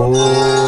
Oh.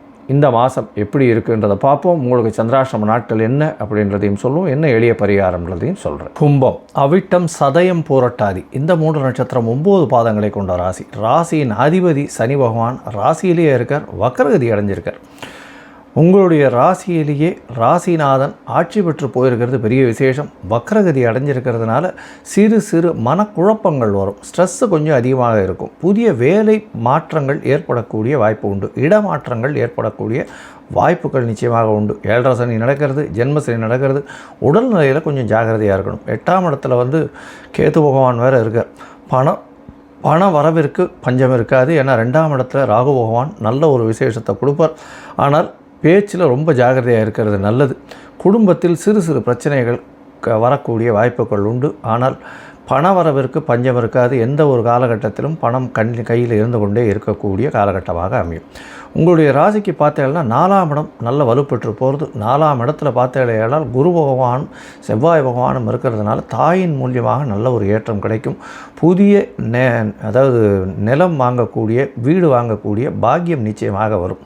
இந்த மாதம் எப்படி இருக்குன்றதை பார்ப்போம். உங்களுக்கு சந்திராசிரம நாட்கள் என்ன அப்படின்றதையும் சொல்லுவோம். என்ன எளிய பரிகாரம்ன்றதையும் சொல்கிறேன் கும்பம் அவிட்டம் சதயம் போராட்டாதி. இந்த மூன்று நட்சத்திரம் ஒம்பது பாதங்களை கொண்ட ராசி. ராசியின் அதிபதி சனி பகவான் ராசியிலேயே இருக்கார். வக்கரகதி அடைஞ்சிருக்கார். உங்களுடைய ராசியிலேயே ராசிநாதன் ஆட்சி பெற்று போயிருக்கிறது பெரிய விசேஷம். வக்ரகதி அடைஞ்சிருக்கிறதுனால சிறு சிறு மனக்குழப்பங்கள் வரும். ஸ்ட்ரெஸ்ஸு கொஞ்சம் அதிகமாக இருக்கும். புதிய வேலை மாற்றங்கள் ஏற்படக்கூடிய வாய்ப்பு உண்டு. இடமாற்றங்கள் ஏற்படக்கூடிய வாய்ப்புகள் நிச்சயமாக உண்டு. ஏழரை சனி நடக்கிறது ஜென்ம சனி நடக்கிறது. உடல்நிலையில் கொஞ்சம் ஜாகிரதையாக இருக்கணும். எட்டாம் இடத்துல வந்து கேத்து பகவான் வேறு இருக்கார். பணம் பண வரவிற்கு பஞ்சம் இருக்காது. ஏன்னா ரெண்டாம் இடத்துல ராகு பகவான் நல்ல ஒரு விசேஷத்தை கொடுப்பார். ஆனால் பேச்சில் ரொம்ப ஜாகிரதையாக இருக்கிறது நல்லது. குடும்பத்தில் சிறு சிறு பிரச்சனைகள் க வரக்கூடிய வாய்ப்புகள் உண்டு. ஆனால் பண வரவிற்கு பஞ்சம் இருக்காது. எந்த ஒரு காலகட்டத்திலும் பணம் கண் கையில் இருந்து கொண்டே இருக்கக்கூடிய காலகட்டமாக அமையும். உங்களுடைய ராசிக்கு பார்த்தேன்னா நாலாம் இடம் நல்ல வலுப்பெற்று போகிறது. நாலாம் இடத்துல பார்த்தீங்கன்னா குரு பகவானும் செவ்வாய் பகவானும் இருக்கிறதுனால தாயின் மூலியமாக நல்ல ஒரு ஏற்றம் கிடைக்கும். புதிய நே அதாவது நிலம் வாங்கக்கூடிய வீடு வாங்கக்கூடிய பாக்கியம் நிச்சயமாக வரும்.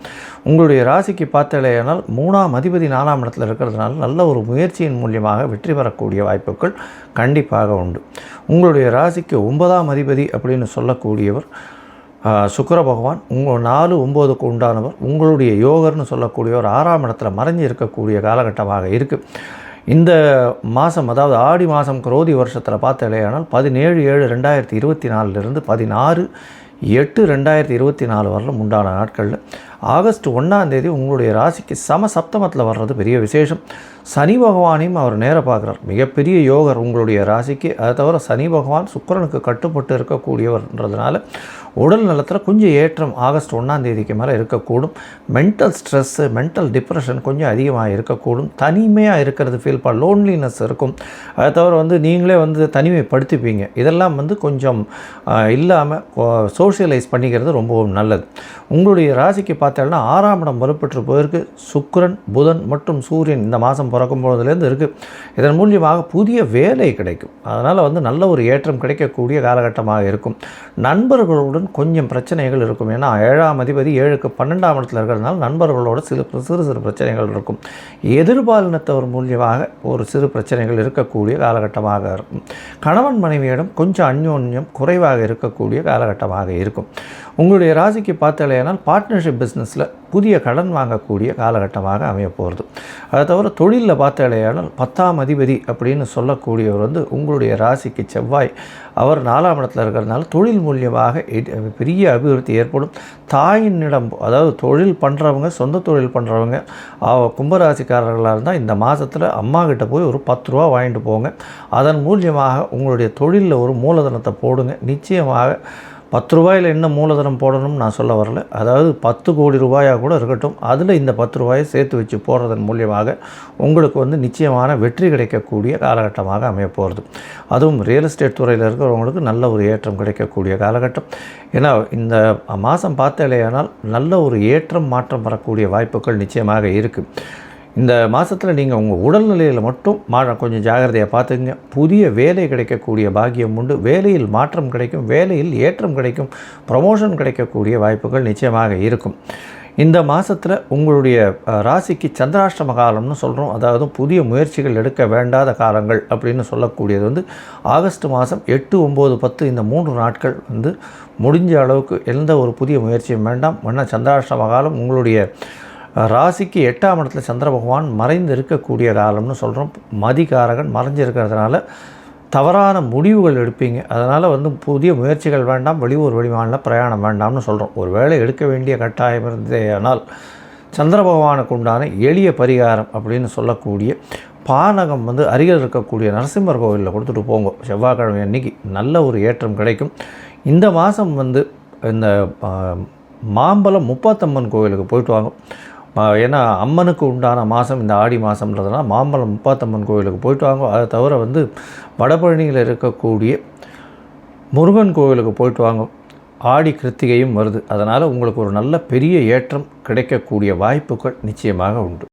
உங்களுடைய ராசிக்கு பார்த்தலையானால் மூணாம் அதிபதி நாலாம் இடத்துல இருக்கிறதுனால நல்ல ஒரு முயற்சியின் மூலியமாக வெற்றி பெறக்கூடிய வாய்ப்புகள் கண்டிப்பாக உண்டு. உங்களுடைய ராசிக்கு ஒன்பதாம் அதிபதி அப்படின்னு சொல்லக்கூடியவர் சுக்கர பகவான் உங்கள் நாலு ஒம்போதுக்கு உண்டானவர் உங்களுடைய யோகர்னு சொல்லக்கூடிய ஒரு ஆறாம் இடத்துல மறைஞ்சு இருக்கக்கூடிய காலகட்டமாக இருக்குது இந்த மாதம் அதாவது ஆடி மாதம் குரோதி வருஷத்தில் பார்த்தலையானால் பதினேழு ஏழு ரெண்டாயிரத்தி இருபத்தி நாலுலேருந்து பதினாறு எட்டு ரெண்டாயிரத்தி இருபத்தி நாலு வரலும் உண்டான நாட்களில் ஆகஸ்ட் ஒன்றாந்தேதி உங்களுடைய ராசிக்கு சம சப்தமத்தில் வர்றது பெரிய விசேஷம். சனி பகவானையும் அவர் நேர பார்க்குறார். மிகப்பெரிய யோகர் உங்களுடைய ராசிக்கு. அதை தவிர சனி பகவான் சுக்கரனுக்கு கட்டுப்பட்டு இருக்கக்கூடியவர்ன்றதுனால உடல் நலத்தில் கொஞ்சம் ஏற்றம் ஆகஸ்ட் ஒன்றாம் தேதிக்கு மேலே இருக்கக்கூடும். மென்டல் ஸ்ட்ரெஸ்ஸு மென்டல் டிப்ரெஷன் கொஞ்சம் அதிகமாக இருக்கக்கூடும். தனிமையாக இருக்கிறது ஃபீல் பண்ண லோன்லினஸ் இருக்கும். அதை தவிர வந்து நீங்களே வந்து தனிமைப்படுத்திப்பீங்க. இதெல்லாம் வந்து கொஞ்சம் இல்லாமல் சோஷியலைஸ் பண்ணிக்கிறது ரொம்பவும் நல்லது. உங்களுடைய ராசிக்கு பார்த்தோம்னா ஆறாம் இடம் வலுப்பெற்று போயிருக்கு. சுக்கரன் புதன் மற்றும் சூரியன் இந்த மாதம் பிறக்கும் பொழுதுலேருந்து இருக்குது இதன் மூலியமாக புதிய வேலை கிடைக்கும். அதனால் வந்து நல்ல ஒரு ஏற்றம் கிடைக்கக்கூடிய காலகட்டமாக இருக்கும். நண்பர்களுடன் கொஞ்சம் பிரச்சனைகள் இருக்கும். ஏன்னா ஏழாம் அதிபதி ஏழுக்கு பன்னெண்டாம் இடத்துல இருக்கிறதுனால நண்பர்களோட சிறு சிறு சிறு பிரச்சனைகள் இருக்கும். எதிர்பாலினத்தவர் மூலியமாக ஒரு சிறு பிரச்சனைகள் இருக்கக்கூடிய காலகட்டமாக இருக்கும். கணவன் மனைவியிடம் கொஞ்சம் அந்யோன்யம் குறைவாக இருக்கக்கூடிய காலகட்டமாக இருக்கும். உங்களுடைய ராசிக்கு பார்த்தாலேனால் பார்ட்னர்ஷிப் பிஸ்னஸில் புதிய கடன் வாங்கக்கூடிய காலகட்டமாக அமையப்போகிறது. அதை தவிர தொழிலில் பார்த்தாலேயானால் பத்தாம் அதிபதி அப்படின்னு சொல்லக்கூடியவர் வந்து உங்களுடைய ராசிக்கு செவ்வாய். அவர் நாலாம் இடத்துல இருக்கிறதுனால தொழில் மூலியமாக பெரிய அபிவிருத்தி ஏற்படும். தாயினிடம் அதாவது தொழில் பண்ணுறவங்க சொந்த தொழில் பண்ணுறவங்க கும்பராசிக்காரர்களாக இருந்தால் இந்த மாதத்தில் அம்மா கிட்ட போய் ஒரு பத்து ரூபா வாங்கிட்டு போங்க. அதன் மூலியமாக உங்களுடைய தொழிலில் ஒரு மூலதனத்தை போடுங்க. நிச்சயமாக பத்து ரூபாயில் என்ன மூலதனம் போடணும்னு நான் சொல்ல வரல. அதாவது பத்து கோடி ரூபாயாக கூட இருக்கட்டும். அதில் இந்த பத்து ரூபாயை சேர்த்து வச்சு போடுறதன் மூலியமாக உங்களுக்கு வந்து நிச்சயமான வெற்றி கிடைக்கக்கூடிய காலகட்டமாக அமைய போகிறது அதுவும் ரியல் எஸ்டேட் துறையில் இருக்கிறவங்களுக்கு நல்ல ஒரு ஏற்றம் கிடைக்கக்கூடிய காலகட்டம். ஏன்னா இந்த மாதம் பார்த்தாலேயானால் நல்ல ஒரு ஏற்றம் மாற்றம் வரக்கூடிய வாய்ப்புகள் நிச்சயமாக இருக்குது இந்த மாதத்தில் நீங்கள் உங்கள் உடல்நிலையில் மட்டும் மா கொஞ்சம் ஜாகிரதையாக பார்த்துங்க புதிய வேலை கிடைக்கக்கூடிய பாக்கியம் உண்டு. வேலையில் மாற்றம் கிடைக்கும். வேலையில் ஏற்றம் கிடைக்கும். ப்ரமோஷன் கிடைக்கக்கூடிய வாய்ப்புகள் நிச்சயமாக இருக்கும். இந்த மாதத்தில் உங்களுடைய ராசிக்கு சந்திராஷ்டம காலம்னு சொல்கிறோம் அதாவது புதிய முயற்சிகள் எடுக்க வேண்டாத காலங்கள் அப்படின்னு சொல்லக்கூடியது வந்து ஆகஸ்ட் மாதம் எட்டு ஒம்பது பத்து இந்த மூன்று நாட்கள் வந்து முடிஞ்ச அளவுக்கு எந்த ஒரு புதிய முயற்சியும் வேண்டாம். வேணால் சந்திராஷ்டம காலம் உங்களுடைய ராசிக்கு எட்டாம் இடத்துல சந்திர பகவான் மறைந்து இருக்கக்கூடிய காலம்னு சொல்கிறோம் மதிகாரகன் மறைஞ்சிருக்கிறதுனால தவறான முடிவுகள் எடுப்பீங்க. அதனால் வந்து புதிய முயற்சிகள் வேண்டாம் வெளியூர் வெளிமாநில பிரயாணம் வேண்டாம்னு சொல்கிறோம் ஒரு வேளை எடுக்க வேண்டிய கட்டாயம் இருந்தே ஆனால் சந்திர பகவானுக்கு உண்டான எளிய பரிகாரம் அப்படின்னு சொல்லக்கூடிய பானகம் வந்து அருகில் இருக்கக்கூடிய நரசிம்மர் கோவிலில் கொடுத்துட்டு போங்க. செவ்வாய்க்கிழமை அன்னைக்கு நல்ல ஒரு ஏற்றம் கிடைக்கும். இந்த மாதம் வந்து இந்த மாம்பழம் மாம்பலம் முப்பாத்தம்மன் கோவிலுக்கு போயிட்டு வாங்க. ஏன்னா அம்மனுக்கு உண்டான மாதம் இந்த ஆடி மாதம்ன்றதுனால மாம்பழம் முப்பாத்தம்மன் கோவிலுக்கு போயிட்டு வாங்க. அதை தவிர வந்து வடபழனியில் இருக்கக்கூடிய முருகன் கோவிலுக்கு போயிட்டு வாங்க. ஆடி கிருத்திகையும் வருது. அதனால் உங்களுக்கு ஒரு நல்ல பெரிய ஏற்றம் கிடைக்கக்கூடிய வாய்ப்புகள் நிச்சயமாக உண்டு.